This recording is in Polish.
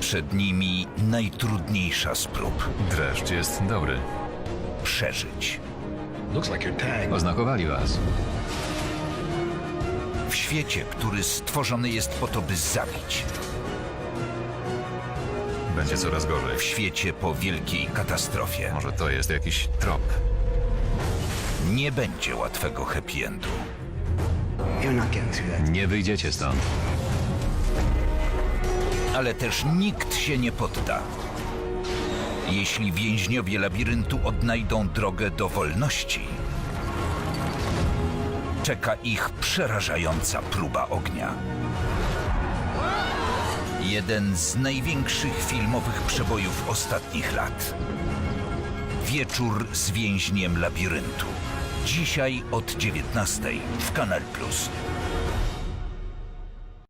przed nimi najtrudniejsza z prób Dreszcz jest dobry. przeżyć. Looks like you're tagged. Oznakowali was. W świecie, który stworzony jest po to, by zabić. Będzie coraz gorzej. W świecie po wielkiej katastrofie. Może to jest jakiś trop. Nie będzie łatwego happy endu. You're not getting through that. Nie wyjdziecie stąd. Ale też nikt się nie podda. Jeśli więźniowie labiryntu odnajdą drogę do wolności, czeka ich przerażająca próba ognia. Jeden z największych filmowych przebojów ostatnich lat. Wieczór z więźniem labiryntu. Dzisiaj od 19 w Kanal Plus.